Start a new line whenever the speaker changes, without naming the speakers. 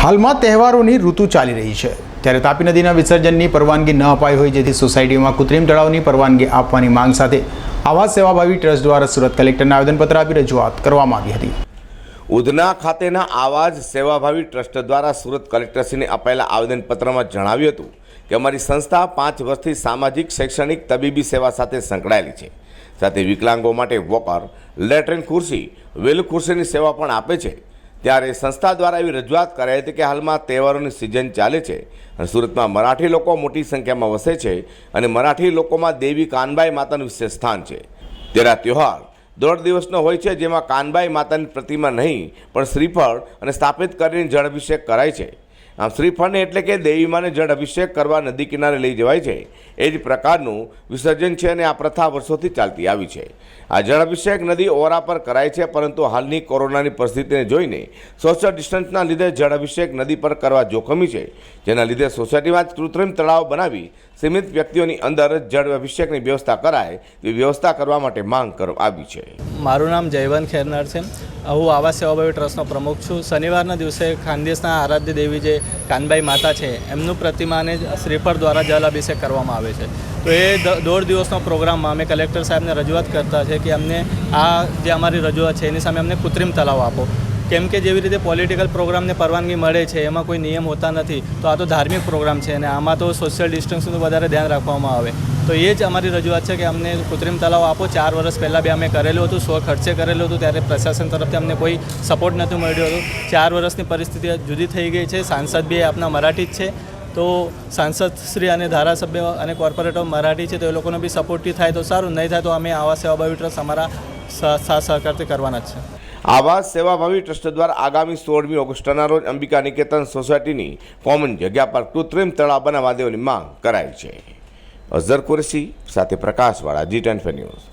હાલમાં તહેવારોની ઋતુ ચાલી રહી છે. ત્યારે તાપી નદીના વિસર્જનની પરવાનગી ન અપાઈ હોય જેથી સોસાયટીઓમાં કૃત્રિમ તળાવની પરવાનગી આપવાની માંગ સાથે આવાસ સેવાભાવી ટ્રસ્ટ દ્વારા સુરત કલેક્ટરને આવેદનપત્ર આપી રજૂઆત કરવામાં આવી હતી.
ઉધના ખાતેના આવાજ સેવાભાવી ટ્રસ્ટ દ્વારા સુરત કલેક્ટરશ્રીને અપાયેલા આવેદનપત્રમાં જણાવ્યું હતું કે અમારી સંસ્થા પાંચ વર્ષથી સામાજિક, શૈક્ષણિક, તબીબી સેવા સાથે સંકળાયેલી છે. સાથે વિકલાંગો માટે વોકર, લેટ્રિન ખુરશી, વેલ ખુરશીની સેવા પણ આપે છે. ત્યારે સંસ્થા દ્વારા એવી રજૂઆત કરાઈ હતી કે હાલમાં તહેવારોની સિઝન ચાલે છે અને સુરતમાં મરાઠી લોકો મોટી સંખ્યામાં વસે છે અને મરાઠી લોકોમાં દેવી કાનબાઈ માતાનું વિશેષ સ્થાન છે. તેના તહેવાર દોઢ દિવસનો હોય છે જેમાં કાનબાઈ માતાની પ્રતિમા નહીં, પણ શ્રીફળ અને સ્થાપિત કરીને જળ અભિષેક કરાય છે. આમ શ્રીફળ એટલે કે દેવીમાને જળ અભિષેક કરવા નદી કિનારે લઈ જવાય છે. એ જ પ્રકારનું વિસર્જન છે અને આ પ્રથા વર્ષોથી ચાલતી આવી છે. આ જળ અભિષેક નદી ઓરા પર કરાય છે, પરંતુ હાલની કોરોનાની પરિસ્થિતિને જોઈને સોશિયલ ડિસ્ટન્સના લીધે જળ અભિષેક નદી પર કરવા જોખમી છે. જેના લીધે સોસાયટીમાં જ કૃત્રિમ તળાવ બનાવી સીમિત વ્યક્તિઓની અંદર જળ અભિષેકની વ્યવસ્થા કરાય તે વ્યવસ્થા કરવા માટે માંગ કરવામાં આવી છે.
મારું નામ જયવંત ખેરનાર છે. હું આવાસ સેવાભાવી ટ્રસ્ટનો પ્રમુખ છું. શનિવારના દિવસે ખાનદેશના આરાધ્ય દેવી જે કાનબાઈ માતા છે, એમનું પ્રતિમાને શ્રીફળ દ્વારા જલ અભિષેક કરવામાં આવે છે. તો એ દોઢ દિવસનો પ્રોગ્રામમાં અમે કલેક્ટર સાહેબને રજૂઆત કરતા છે કે અમને આ જે અમારી રજૂઆત છે, એની સામે અમને કૃત્રિમ તલાવ આપો. કેમ કે જેવી રીતે પોલિટિકલ પ્રોગ્રામને પરવાનગી મળે છે, એમાં કોઈ નિયમ હોતા નથી, તો આ તો ધાર્મિક પ્રોગ્રામ છે અને આમાં તો સોશિયલ ડિસ્ટન્સનું વધારે ધ્યાન રાખવામાં આવે. તો એ જ અમારી રજૂઆત છે કે અમને કૃત્રિમ તલાવ આપો. ચાર વર્ષ પહેલાં બી અમે કરેલું હતું, સ્વ ખર્ચે કરેલું હતું, ત્યારે પ્રશાસન તરફથી અમને કોઈ સપોર્ટ નહોતું મળ્યું હતું. ચાર વર્ષની પરિસ્થિતિ જુદી થઈ ગઈ છે, સાંસદ બી આપણા મરાઠી જ છે. તો સાંસદ શ્રી અને ધારાસભ્ય અને કોર્પોરેટર મરાઠી છે, તો એ લોકોનો બી સપોર્ટથી થાય તો સારું, નહીં થાય તો અમે આવા સેવાભાવી ટ્રસ્ટ અમારા સહકારથી કરવાના જ છે.
આવાસ સેવાભાવી ટ્રસ્ટ દ્વારા આગામી સોળમી ઓગસ્ટના રોજ અંબિકા નિકેતન સોસાયટીની કોમન જગ્યા પર કૃત્રિમ તળાવ બનાવવા દેવાની માંગ કરાઈ છે. અઝર કુરેશી સાથે પ્રકાશવાળા જી ટેન ન્યૂઝ.